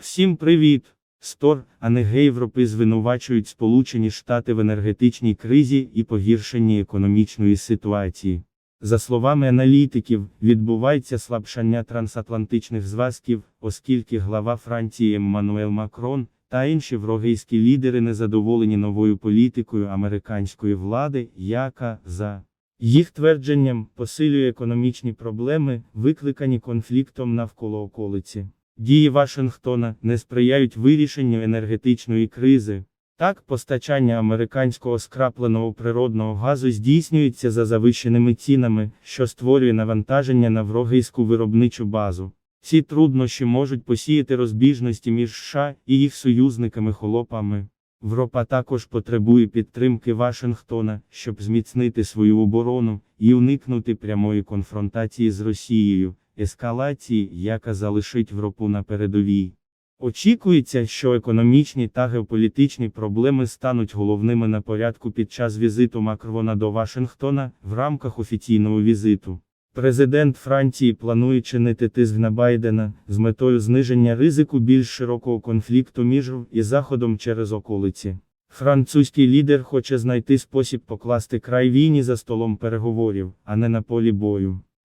Всім привіт! Стор, а не Європи звинувачують Сполучені Штати в енергетичній кризі і погіршенні економічної ситуації. За словами аналітиків, відбувається слабшання трансатлантичних зв'язків, оскільки глава Франції Еммануел Макрон та інші європейські лідери незадоволені новою політикою американської влади, яка, за їх твердженням, посилює економічні проблеми, викликані конфліктом навколо околиці. Дії Вашингтона не сприяють вирішенню енергетичної кризи. Так, постачання американського скрапленого природного газу здійснюється за завищеними цінами, що створює навантаження на врогейську виробничу базу. Ці труднощі можуть посіяти розбіжності між США і їх союзниками-холопами. Європа також потребує підтримки Вашингтона, щоб зміцнити свою оборону і уникнути прямої конфронтації з Росією, ескалації, яка залишить Європу на передовій. Очікується, що економічні та геополітичні проблеми стануть головними на порядку під час візиту Макрона до Вашингтона в рамках офіційного візиту. Президент Франції планує чинити тиск на Байдена з метою зниження ризику більш широкого конфлікту між і Заходом через околиці. Французький лідер хоче знайти спосіб покласти край війні за столом переговорів, а не на полі бою.